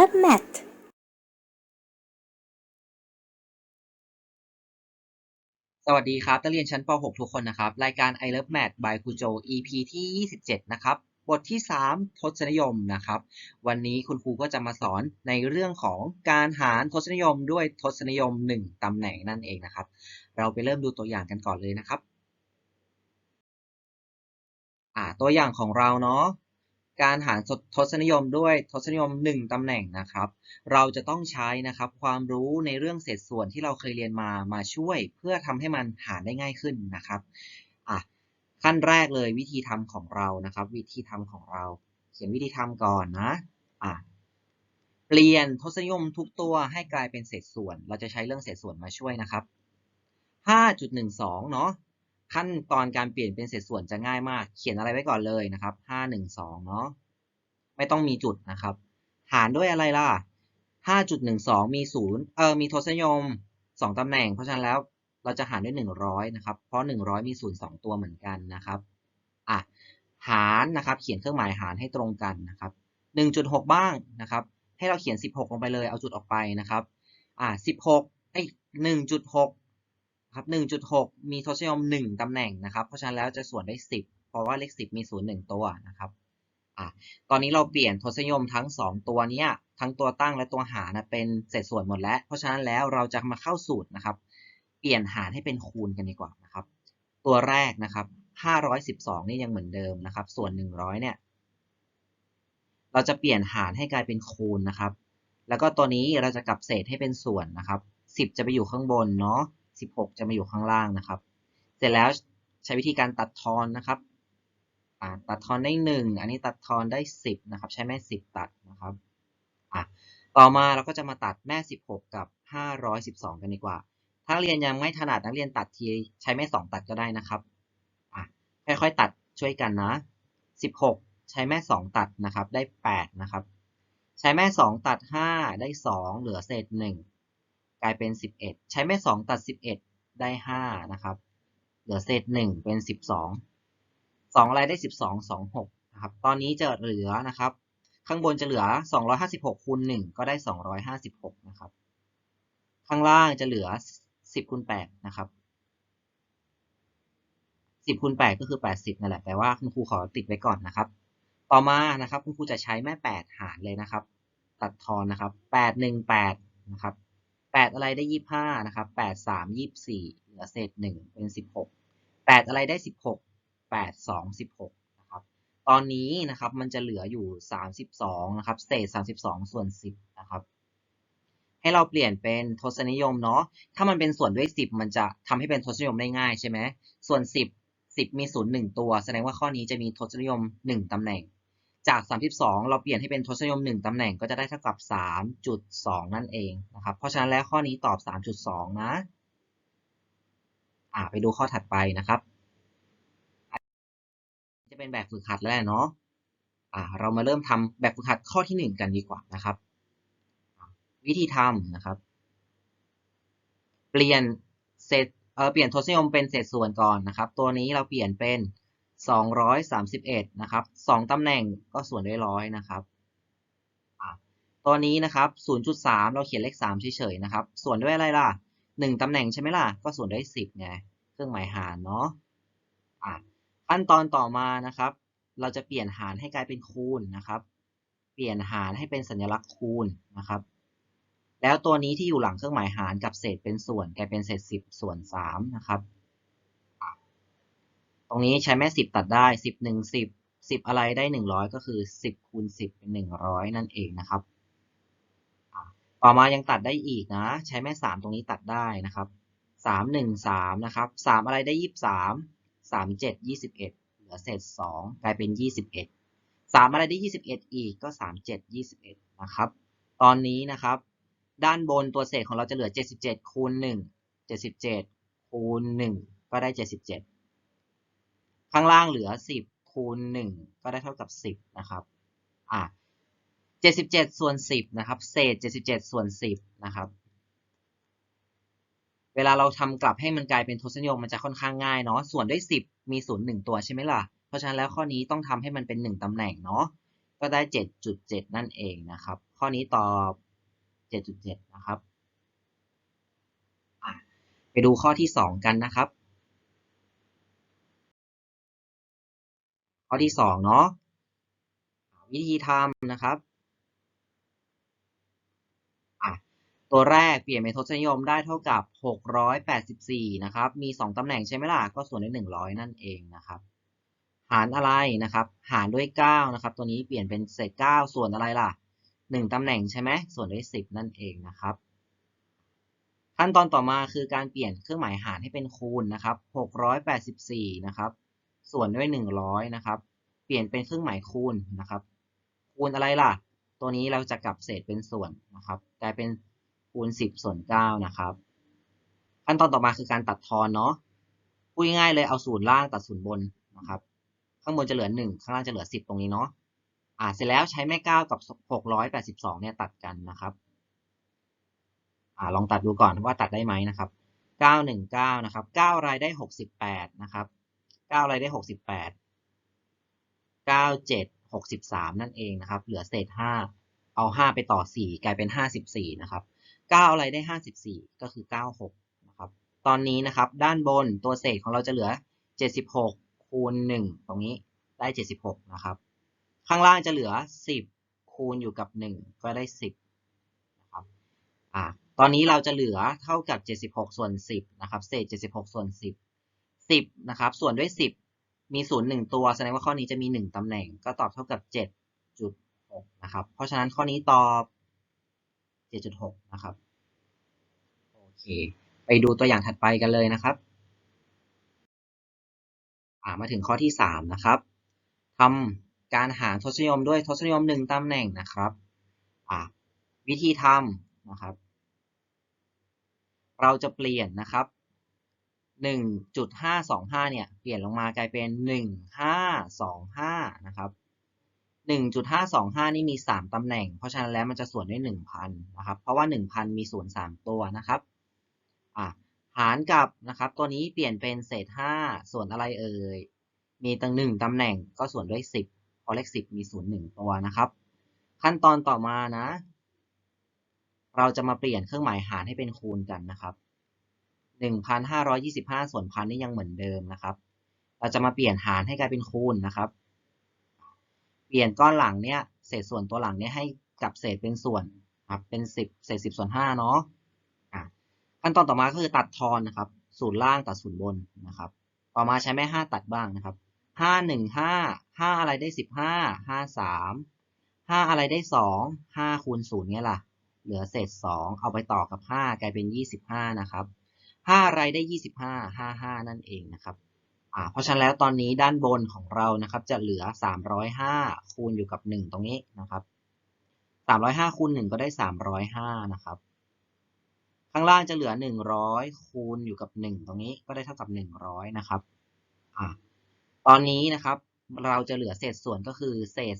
love math. สวัสดีครับนักเรียนชั้นป .6 ทุกคนนะครับ รายการ I Love Math by ครูโจ EP ที่ 27 นะครับ บทที่ 3 ทศนิยมนะครับ วันนี้คุณครูก็จะมาสอนในเรื่องของการหารทศนิยมด้วยทศนิยม 1 ตำแหน่งนั่นเองนะครับ เราไปเริ่มดูตัวอย่างกันก่อนเลยนะครับอ่าตัวอย่างของเราเนาะ การหารทศนิยมด้วยทศนิยม 1 ตำแหน่งนะครับ เราจะต้องใช้นะครับความรู้ในเรื่องเศษส่วนที่เราเคยเรียนมามาช่วย เพื่อทำให้มันหารได้ง่ายขึ้นนะครับอะขั้นแรกเลยวิธีทำของเรานะครับ วิธีทำของเรา เขียนวิธีทำก่อนนะอะเปลี่ยนทศนิยมทุกตัวให้กลายเป็นเศษส่วน เราจะใช้เรื่องเศษส่วนมาช่วยนะครับ5.12 เนาะ ขั้นตอนการเปลี่ยนเป็นเศษส่วนจะง่ายมาก เขียนอะไรไว้ก่อนเลยนะครับ 512 เนาะ ไม่ต้องมีจุดนะครับ หารด้วยอะไรล่ะ 5.12 มี 0 เออ มีทศนิยม 2 ตำแหน่ง เพราะฉะนั้นแล้วเราจะหารด้วย 100 นะครับ เพราะ 100 มี 0 2 ตัวเหมือนกันนะครับ อะ หารนะครับ เขียนเครื่องหมายหารให้ตรงกันนะครับ 1.6 บ้างนะครับ ให้เราเขียน 16 ลงไปเลย เอาจุดออกไปนะครับ อะ 16ไอ้1.6 ครับ1.6 มีทศนิยม 1 ตำแหน่งนะครับ เพราะฉะนั้นแล้วจะส่วนได้ 10 เพราะว่าเลข 10 มี 0 1 ตัวนะครับอะตอนนี้เราเปลี่ยนทศนิยมทั้ง 2 ตัวนี้ทั้งตัวตั้งและตัวหารนะเป็นเศษส่วนหมดแล้ว เพราะฉะนั้นแล้วเราจะมาเข้าสูตรนะครับ เปลี่ยนหารให้เป็นคูณกันดีกว่านะครับ ตัวแรกนะครับ 512 นี่ยังเหมือนเดิมนะครับ ส่วน 100 เนี่ย เราจะเปลี่ยนหารให้กลายเป็นคูณนะครับ แล้วก็ตัวนี้เราจะกลับเศษให้เป็นส่วนนะครับ 10 จะไปอยู่ข้างบนเนาะ 16 จะมาอยู่ข้างล่างนะครับ เสร็จแล้วใช้วิธีการตัดทอนนะครับตัดทอนได้ 1 อันนี้ตัดทอนได้ 10 นะครับ ใช้แม่ 10 ตัดนะครับต่อมาเราก็จะมาตัดแม่ 16 กับ 512 กันดีกว่า ถ้าเรียนยังไม่ถนัดนักเรียนตัดทีใช้แม่ 2 ตัดก็ได้นะครับค่อยๆตัดช่วยกันนะ 16 ใช้แม่ 2 ตัดนะครับ ได้ 8 นะครับ ใช้แม่ 2 ตัด 5 ได้ 2 เหลือเศษ 1 กลายเป็น 11 ใช้แม่ 2 ตัด 11 ได้ 5 นะครับ เหลือเศษ 1 เป็น 12 2อะไรได้ 12 26นะครับ ตอนนี้จะเหลือนะครับ ข้างบนจะเหลือ 256คูณ1ก็ได้ 256 นะครับ ข้างล่างจะเหลือ 10คูณ8นะครับ10คูณ8ก็คือ80นั่นแหละแต่ว่าคุณครูขอติดไว้ก่อนนะครับ ต่อมานะครับ คุณครูจะใช้แม่8หารเลยนะครับ ตัดทอนนะครับ8 1 8นะครับ 8 อะไรได้ 25 นะครับ 8 3 24 เหลือเศษ 1 เป็น 16 8 อะไรได้ 16 8 2 16 นะครับ ตอนนี้นะครับมันจะเหลืออยู่ 32 นะครับ เศษ 32 ส่วน 10 นะครับ ให้เราเปลี่ยนเป็นทศนิยมเนาะ ถ้ามันเป็นส่วนด้วย 10 มันจะทำให้เป็นทศนิยมได้ง่ายใช่ไหม ส่วน 10 10 มี 0 1 ตัว แสดงว่าข้อนี้จะมีทศนิยม 1ตำแหน่ง จาก 32 เราเปลี่ยนให้เป็นทศนิยม 1ตำแหน่งก็จะได้เท่ากับ 3.2 นั่นเองนะครับ เพราะฉะนั้นแล้วข้อนี้ตอบ 3.2 นะ อ่าไปดูข้อถัดไปนะครับ จะเป็นแบบฝึกหัดแล้วเนาะ อ่า เรามาเริ่มทำแบบฝึกหัดข้อที่ 1 กันดีกว่านะครับ วิธีทำนะครับ เปลี่ยนเศษเออเปลี่ยนทศนิยมเป็นเศษส่วนก่อนนะครับ ตัวนี้เราเปลี่ยนเป็น 231นะครับ2ตำแหน่งก็ส่วนด้วยร้อยนะครับตัวนี้นะครับ 0.3 เราเขียนเลข 3 เฉยๆนะครับ ส่วนด้วยอะไรล่ะ 1ตำแหน่งใช่ไหมล่ะ ก็ส่วนด้วย 10ไง เครื่องหมายหารเนาะอ่าขั้นตอนต่อมานะครับ เราจะเปลี่ยนหารให้กลายเป็นคูณนะครับ เปลี่ยนหารให้เป็นสัญลักษณ์คูณนะครับ แล้วตัวนี้ที่อยู่หลังเครื่องหมายหารกับเศษเป็นส่วนกลายเป็นเศษ 10 ส่วน3นะครับ ตรงนี้ใช้แม่10ตัดได้10 1 10 10อะไรได้100ก็คือ10คูณ10เป็น100นั่นเองนะครับต่อมายังตัดได้อีกนะ ใช้แม่3ตรงนี้ตัดได้นะครับ3 1 3นะครับ3อะไรได้23 3 7 21เหลือเศษ2กลายเป็น21 3อะไรได้21อีกก็3 7 21นะครับ ตอนนี้นะครับ ด้านบนตัวเศษของเราจะเหลือ77คูณ1 77คูณ1ก็ได้77 ข้างล่างเหลือ 10 คูณ 1 ก็ได้เท่ากับ 10 นะครับอะ77 ส่วน 10 นะครับ เศษ 77 ส่วน 10 นะครับ เวลาเราทำกลับให้มันกลายเป็นทศนิยมมันจะค่อนข้างง่ายเนาะ ส่วนด้วย 10 มี0 1ตัวใช่ไหมล่ะ เพราะฉะนั้นแล้วข้อนี้ต้องทำให้มันเป็น 1ตำแหน่งเนาะ ก็ได้ 7.7 นั่นเองนะครับ ข้อนี้ตอบ 7.7 นะครับ ไปดูข้อที่ 2 กันนะครับ ข้อที่2เนาะวิธีทำนะครับตัวแรกเปลี่ยนเป็นทศนิยมได้เท่ากับ 684 นะครับ มี 2 ตำแหน่งใช่ไหมล่ะ ก็ส่วนด้วย100 นั่นเองนะครับ หารอะไรนะครับ หารด้วย 9 นะครับ ตัวนี้เปลี่ยนเป็นเศษ 9 ส่วนอะไรล่ะ 1 ตำแหน่งใช่ไหม ส่วนด้วย 10 นั่นเองนะครับ ขั้นตอนต่อมาคือการเปลี่ยนเครื่องหมายหารให้เป็นคูณนะครับ 684 นะครับ ส่วนด้วย 100 นะครับ เปลี่ยนเป็นเครื่องหมายคูณนะครับ คูณอะไรล่ะ ตัวนี้เราจะกลับเศษเป็นส่วนนะครับ กลายเป็นคูณ 10 ส่วน 9 นะครับ ขั้นตอนต่อมาคือการตัดทอนเนาะพูดง่ายๆเลยเอาศูนย์ล่างตัดศูนย์บนนะครับ ข้างบนจะเหลือ 1 ข้างล่างจะเหลือ 10 ตรงนี้เนาะอ่าเสร็จแล้วใช้แม่9กับ 682 เนี่ยตัดกันนะครับอ่าลองตัดดูก่อนว่าตัดได้ไหมนะครับ 919 นะครับ9อะไรได้ 68 นะครับ 9อะไรได้68 97 63นั่นเองนะครับ เหลือเศษ5เอา5ไปต่อ4กลายเป็น54นะครับ9อะไรได้54ก็คือ96นะครับ ตอนนี้นะครับ ด้านบนตัวเศษของเราจะเหลือ76คูณ1ตรงนี้ได้76นะครับ ข้างล่างจะเหลือ10คูณอยู่กับ1ก็ได้10นะครับอ่าตอนนี้เราจะเหลือเท่ากับ 76 ส่วน 10 นะครับ เศษ 76 ส่วน 10 10 นะครับ ส่วนด้วย 10 มีศูนย์หนึ่งตัว แสดงว่าข้อนี้จะมี 1 ตำแหน่ง ก็ตอบเท่ากับ 7.6 นะครับ เพราะฉะนั้นข้อนี้ตอบ 7.6 นะครับ โอเค ไปดูตัวอย่างถัดไปกันเลยนะครับมาถึงข้อที่ 3 นะครับทำการหารทศนิยมด้วยทศนิยม 1ตำแหน่งนะครับวิธีทำนะครับ เราจะเปลี่ยนนะครับ 1.525 เนี่ย เปลี่ยนลงมากลายเป็น 1525 นะครับ 1.525 นี่มี 3 ตำแหน่ง เพราะฉะนั้นแล้วมันจะส่วนด้วย 1,000 นะครับ เพราะว่า 1,000 มีศูน3 ตัวนะครับอะหารกับนะครับ ตัวนี้เปลี่ยนเป็นเศษ 5 ส่วนอะไรเอ่ย มีตั้งหนึ่งตำแหน่งก็ส่วนด้วย 10เพราะเลข 10 มีศูน1ตัวนะครับ ขั้นตอนต่อมานะ เราจะมาเปลี่ยนเครื่องหมายหารให้เป็นคูณกันนะครับ 1,525 ส่วนพันนี่ยังเหมือนเดิมนะครับ เราจะมาเปลี่ยนหารให้กลายเป็นคูณนะครับ เปลี่ยนก้อนหลังเนี่ยเศษส่วนตัวหลังเนี่ยให้กับเศษเป็นส่วนครับเป็น 10 เศษ 10 ส่วน5เนาะอะขั้นตอนต่อมาก็คือตัดทอนนะครับศูนย์ล่างตัดศูนย์บนนะครับ ต่อมาใช้แม่ 5 ตัดบ้างนะครับ 5 1 5 5 อะไรได้ 15 5 3 5 อะไรได้ 2 5คูณ0เนี่ยล่ะ เหลือเศษ 2 เอาไปต่อกับ 5 กลายเป็น 25 นะครับ 5อะไรได้25 55นั่นเองนะครับอ่าเพราะฉะนั้นแล้วตอนนี้ด้านบนของเรานะครับจะเหลือ305คูณอยู่กับ1ตรงนี้นะครับ305คูณ1ก็ได้305นะครับ ข้างล่างจะเหลือ100คูณอยู่กับ1ตรงนี้ก็ได้เท่ากับ100นะครับอ่าตอนนี้นะครับเราจะเหลือเศษส่วนก็คือเศษ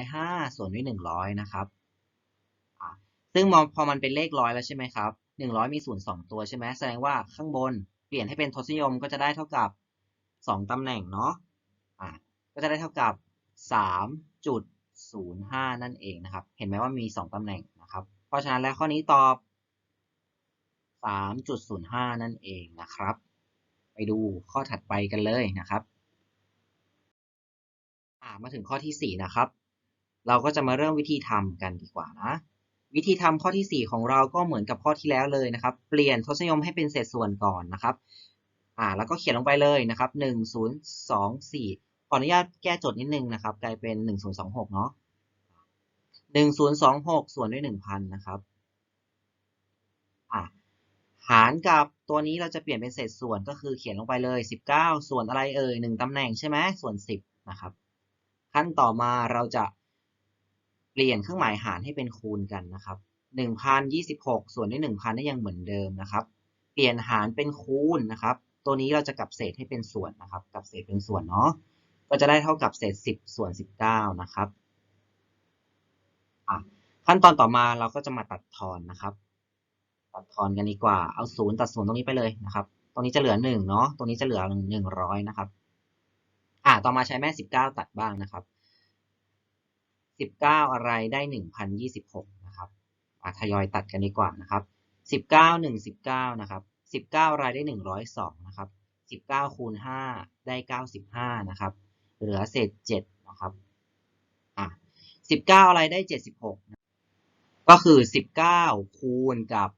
305ส่วนด้วย100นะครับอ่าซึ่งพอมันเป็นเลขร้อยแล้วใช่ไหมครับ 100มีศูนย์2ตัวใช่ไหมแสดงว่าข้างบนเปลี่ยนให้เป็นทศนิยมก็จะได้เท่ากับ2ตำแหน่งเนาะอ่าก็จะได้เท่ากับ3.05นั่นเองนะครับ เห็นไหมว่ามี2ตำแหน่งนะครับ เพราะฉะนั้นแล้วข้อนี้ตอบ3.05นั่นเองนะครับ ไปดูข้อถัดไปกันเลยนะครับอ่ามาถึงข้อที่4นะครับ เราก็จะมาเริ่มวิธีทำกันดีกว่านะ วิธีทำข้อที่ 4 ของเราก็เหมือนกับข้อที่แล้วเลยนะครับ เปลี่ยนทศนิยมให้เป็นเศษส่วนก่อนนะครับ อ่า แล้วก็เขียนลงไปเลยนะครับ1024 ขออนุญาตแก้โจทย์นิดนึงนะครับ กลายเป็น 1026 เนาะ1026 ส่วนด้วย 1,000 นะครับอ่าหารกับตัวนี้เราจะเปลี่ยนเป็นเศษส่วนก็คือเขียนลงไปเลย 19 ส่วนอะไรเอ่ย1ตำแหน่งใช่ไหมส่วน 10 นะครับ ขั้นต่อมาเราจะ ปลี่ยนเครื่องหมายหารให้เป็นคูณกันนะครับ1,026 ส่วนด้วย1,000ได้ยังเหมือนเดิมนะครับ เปลี่ยนหารเป็นคูณนะครับ ตัวนี้เราจะกลับเศษให้เป็นส่วนนะครับกลับเศษเป็นส่วนเนาะก็จะได้เท่ากับเศษ 10 ส่วน 19 นะครับขั้นตอนต่อมาเราก็จะมาตัดทอนนะครับ ตัดทอนกันดีกว่าเอาศูนย์ตัดศูนย์ตรงนี้ไปเลยนะครับ ตรงนี้จะเหลือ1เนาะตรงนี้จะเหลือ100นะครับ อ่าต่อมาใช้แม่ 19 ตัดบ้างนะครับ สิบเก้าอะไรได้หนึ่งพันยี่สิบหกนะครับอะทยอยตัดกันดีกว่านะครับสิบเก้าหนึ่งสิบเก้านะครับสิบเก้าอะไรได้หนึ่งร้อยสองนะครับสิบเก้าคูณห้าได้เก้าสิบห้านะครับ เหลือเศษเจ็ดนะครับอะสิบเก้าอะไรได้เจ็ดสิบหกก็คือสิบเก้าคูณกับ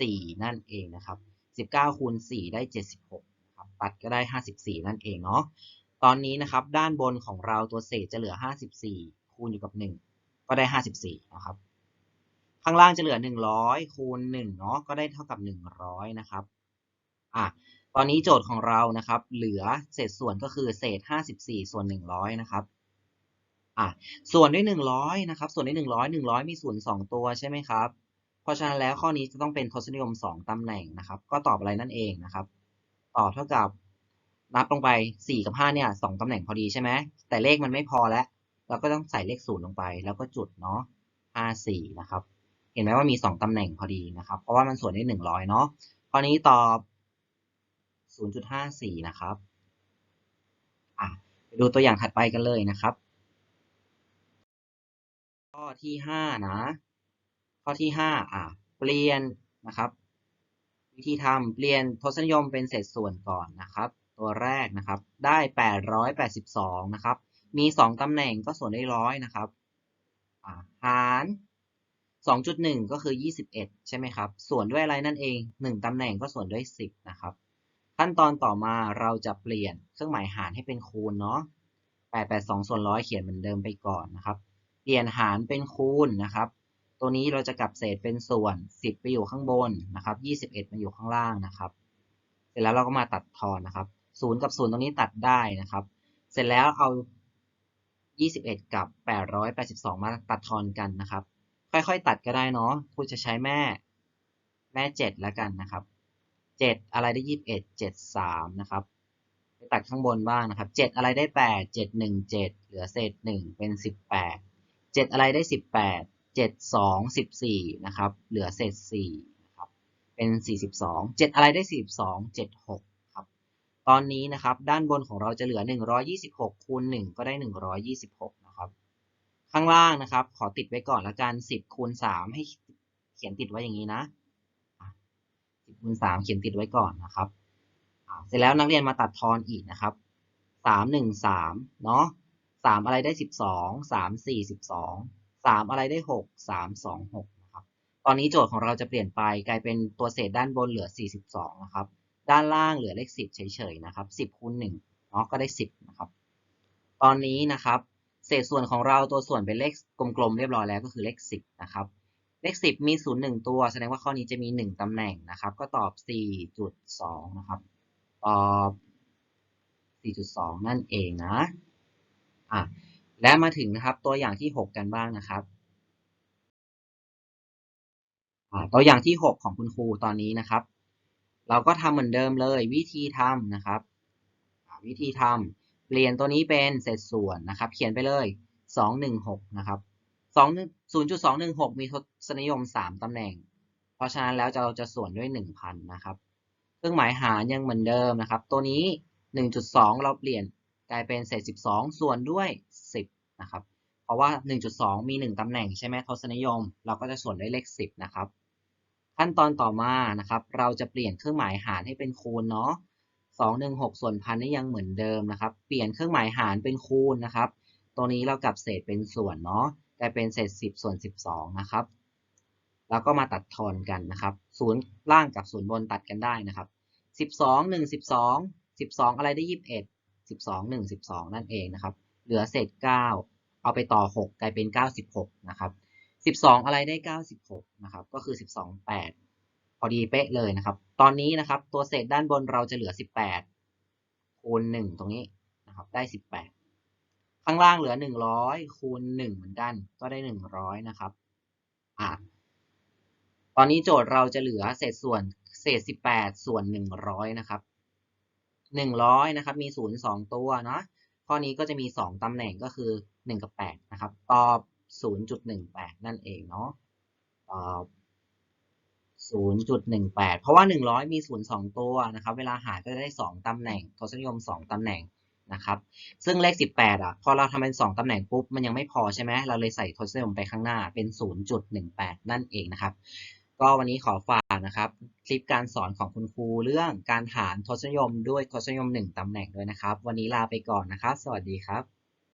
สี่นั่นเองนะครับสิบเก้าคูณสี่ได้เจ็ดสิบหกครับตัดก็ได้ห้าสิบสี่นั่นเองเนาะตอนนี้นะครับ ด้านบนของเราตัวเศษจะเหลือ54 คูณอยู่กับ 1 ก็ได้ 54 นะครับ ข้างล่างจะเหลือ 100 คูณ1เนาะก็ได้เท่ากับ 100 นะครับอะตอนนี้โจทย์ของเรานะครับ เหลือเศษส่วนก็คือเศษ 54 ส่วน 100 นะครับอะส่วนด้วย 100 นะครับ ส่วนด้วย 100 100 มีศูนย์2ตัวใช่ไหมครับ เพราะฉะนั้นแล้วข้อนี้จะต้องเป็นทศนิยม 2ตำแหน่งนะครับ ก็ตอบอะไรนั่นเองนะครับ ตอบเท่ากับนับลงไป 4 กับ 5 เนี่ย 2ตำแหน่งพอดีใช่ไหม แต่เลขมันไม่พอแล้ว เราก็ต้องใส่เลข0ลงไป แล้วก็จุดเนาะ54นะครับ เห็นไหมว่ามี2ตำแหน่งพอดีนะครับ เพราะว่ามันส่วนได้100เนาะข้อนี้ตอบ0.54นะครับอะไปดูตัวอย่างถัดไปกันเลยนะครับ ข้อที่5นะ ข้อที่5อะเปลี่ยนนะครับ วิธีทำเปลี่ยนทศนิยมเป็นเศษส่วนก่อนนะครับ ตัวแรกนะครับ ได้ 882 นะครับ มี 2ตำแหน่งก็ส่วนได้ร้อยนะครับหาร2.1 ก็คือ 21 ใช่ไหมครับ ส่วนด้วยอะไรนั่นเอง 1ตำแหน่งก็ส่วนด้วย 10 นะครับ ขั้นตอนต่อมาเราจะเปลี่ยนเครื่องหมายหารให้เป็นคูณเนาะ 882 ส่วนร้อยเขียนเหมือนเดิมไปก่อนนะครับ เปลี่ยนหารเป็นคูณนะครับ ตัวนี้เราจะกลับเศษเป็นส่วน 10 ไปอยู่ข้างบนนะครับ 21 มาอยู่ข้างล่างนะครับ เสร็จแล้วเราก็มาตัดทอนนะครับ 0 กับ 0 ตรงนี้ตัดได้นะครับ เสร็จแล้วเอา 21 กับ 882 มาตัดทอนกันนะครับ ค่อยๆ ตัดก็ได้เนาะครูจะใช้แม่ แม่ 7 แล้วกันนะครับ 7 อะไรได้ 21 7 3 นะครับ ไปตัดข้างบนบ้างนะครับ 7 อะไรได้ 8 7 1 7 เหลือเศษ 1 เป็น 18 7 อะไรได้ 18 7 2 14 นะครับ เหลือเศษ4นะครับ เป็น 42 7 อะไรได้ 42 7 6 ตอนนี้นะครับด้านบนของเราจะเหลือ 126คูณ1ก็ได้ 126 นะครับ ข้างล่างนะครับ ขอติดไว้ก่อนละกัน 10คูณ3ให้เขียนติดไว้อย่างนี้นะ 10คูณ3เขียนติดไว้ก่อนนะครับเสร็จแล้วนักเรียนมาตัดทอนอีกนะครับ 3 1 3 เนาะ3อะไรได้ 12 3 4 12 3 อะไรได้ 6 3 2 6 นะครับ ตอนนี้โจทย์ของเราจะเปลี่ยนไปกลายเป็นตัวเศษด้านบนเหลือ 42 นะครับ ด้านล่างเหลือเลข 10 เฉยๆนะครับ10คูณ1เนาะก็ได้ 10นะครับตอนนี้นะครับ เศษส่วนของเราตัวส่วนเป็นเลขกลมๆเรียบร้อยแล้วก็คือเลข 10นะครับเลข 10 มี 0 1 ตัว แสดงว่าข้อนี้จะมี 1ตำแหน่งนะครับ ก็ตอบ 4.2 นะครับ ตอบ 4.2 นั่นเองนะอะและมาถึงนะครับตัวอย่างที่ 6 กันบ้างนะครับตัวอย่างที่ 6 ของคุณครูตอนนี้นะครับ เราก็ทำเหมือนเดิมเลย วิธีทำนะครับ วิธีทำเปลี่ยนตัวนี้เป็นเศษส่วนนะครับ เขียนไปเลย 216 นะครับ0.216 มีทศนิยม 3ตำแหน่ง เพราะฉะนั้นแล้วเราจะส่วนด้วย 1,000 นะครับเครื่องหมายหารยังเหมือนเดิมนะครับ ตัวนี้ 1.2 เราเปลี่ยนกลายเป็นเศษ 12 ส่วนด้วย 10 นะครับ เพราะว่า 1.2 มี 1ตำแหน่งใช่ไหมทศนิยม เราก็จะส่วนด้วยเลข 10 นะครับ ขั้นตอนต่อมานะครับ เราจะเปลี่ยนเครื่องหมายหารให้เป็นคูณเนาะ216ส่วนพันนี่ยังเหมือนเดิมนะครับ เปลี่ยนเครื่องหมายหารเป็นคูณนะครับ ตัวนี้เรากลับเศษเป็นส่วนเนาะกลายเป็นเศษ10ส่วน12นะครับ แล้วก็มาตัดทอนกันนะครับศูนย์ล่างกับศูนย์บนตัดกันได้นะครับ12 1 12 12อะไรได้21 12 1 12นั่นเองนะครับ เหลือเศษ9เอาไปต่อ6กลายเป็น96นะครับ 12 อะไรได้ 96 นะครับ ก็คือ 12 8 พอดีเป๊ะเลยนะครับ ตอนนี้นะครับ ตัวเศษด้านบนเราจะเหลือ 18 คูณ 1 ตรงนี้นะครับ ได้ 18 ข้างล่างเหลือ 100 คูณ 1 เหมือนกัน ก็ได้ 100 นะครับ อ่า ตอนนี้โจทย์เราจะเหลือเศษส่วนเศษ 18 ส่วน 100 นะครับ 100 นะครับ มี 0 2 ตัวเนาะ ข้อนี้ก็จะมี 2ตำแหน่งก็คือ 1 กับ 8 นะครับ ตอบ 0.18 นั่นเองเนาะ0.18 เพราะว่า 100 มี 0 2 ตัวนะครับ เวลาหารก็จะได้ 2 ตำแหน่งทศนิยม 2 ตำแหน่งนะครับ ซึ่งเลข 18 อะ พอเราทำเป็น 2 ตำแหน่งปุ๊บ มันยังไม่พอใช่ไหม เราเลยใส่ทศนิยมไปข้างหน้าเป็น 0.18 นั่นเองนะครับ ก็วันนี้ขอฝากนะครับ คลิปการสอนของคุณครูเรื่องการหารทศนิยมด้วยทศนิยม 1 ตำแหน่งด้วยนะครับ วันนี้ลาไปก่อนนะครับ สวัสดีครับ